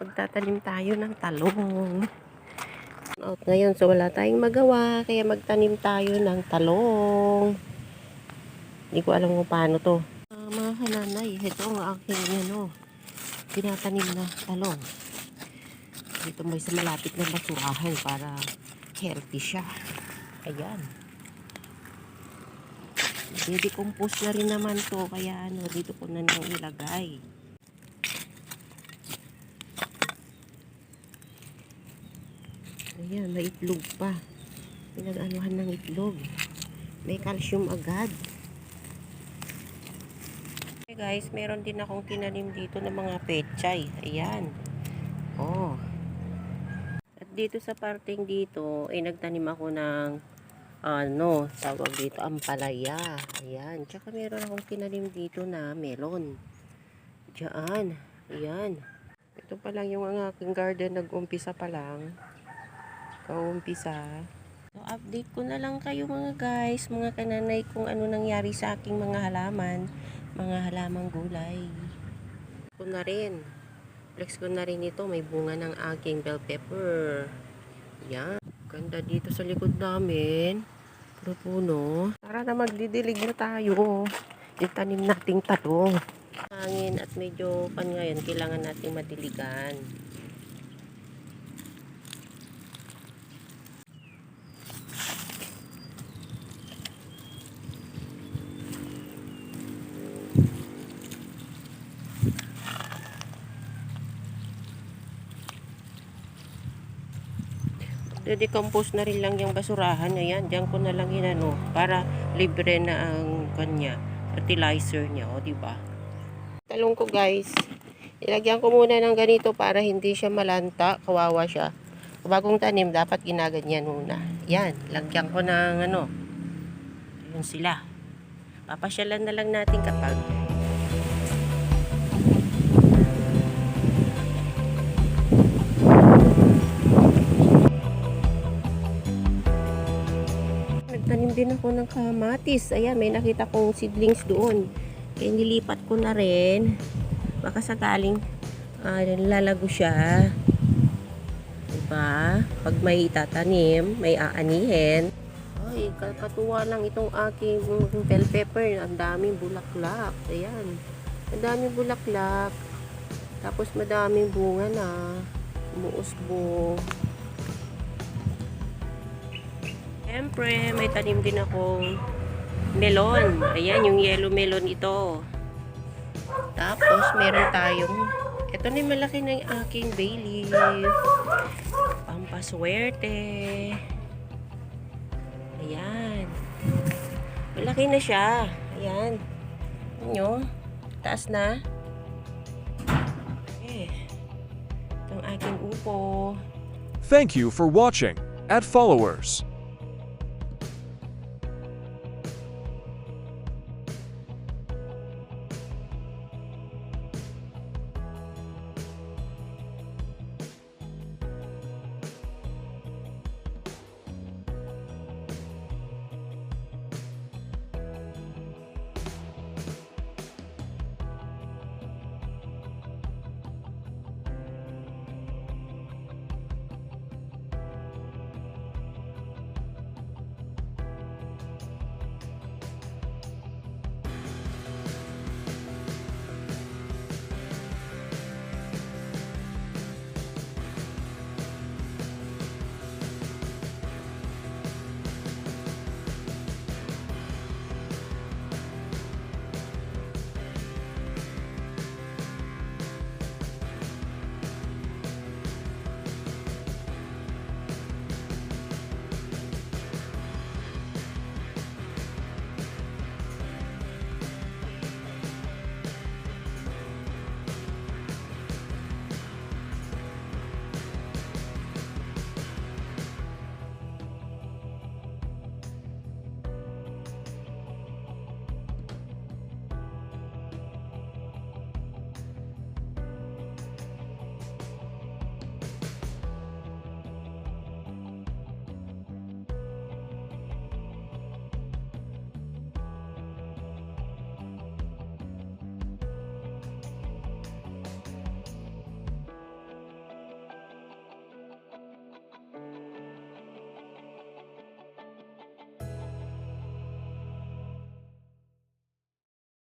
magtatanim tayo ng talong. Out ngayon, so wala tayong magawa, kaya magtanim tayo ng talong. Hindi ko alam kung paano to. Ah, mga kananay, ito ang aking ano, tinatanim na talong. Dito may sa malapit na basurahan para healthy siya. Ayan. Dedecompose na rin naman to, kaya ano, dito ko na nang ilagay. Ayan, may itlog pa. Pinag-anuhan ng itlog. May calcium agad. Okay guys, meron din akong tinanim dito ng mga pechay. Ayan. Oh. At dito sa parting dito, ay nagtanim ako ng ano, tawag dito, ampalaya. Ayan. Tsaka meron akong tinanim dito na melon. Diyan. Ayan. Ito pa lang yung ang aking garden. Nag-umpisa pa lang. Kaumpisa. So, update ko na lang kayo mga guys, mga kananay kung ano nangyari sa aking mga halaman, mga halamang gulay. Ko na rin. Flex ko na rin ito, may bunga ng aking bell pepper. Yan. Ganda dito sa likod namin. Puro puno. Tara na magdidilig na tayo. Itanim nating talong. Hangin at medyo pan ngayon, kailangan nating madiligan. Decompose na rin lang yung basurahan ayan diyan ko na lang inano para libre na ang kanya fertilizer niya o di ba? Talong ko guys. Ilagyan ko muna ng ganito para hindi siya malanta kawawa siya. Bagong tanim dapat ginaganyan muna. Yan lagyan ko ng ano yun sila. Papasyalan na lang natin kapag din ako ng kamatis. Ayan, may nakita kong seedlings doon. Kaya nilipat ko na rin. Baka sakaling uh, lalago siya. Diba? Pag may itatanim, may aanihin. Ay, kakatuwa lang itong aking bell pepper. Ang daming bulaklak. Ayan. Ang daming bulaklak. Tapos madaming bunga na. Umuusbo. Siyempre, may tanim din akong melon. Ayan, yung yellow melon ito. Tapos, meron tayong, ito na yung malaki na yung aking bay leaf. Pampaswerte. Ayan. Malaki na siya. Ayan. Ano? Taas na. Eh. Itong aking upo. Thank you for watching. At followers.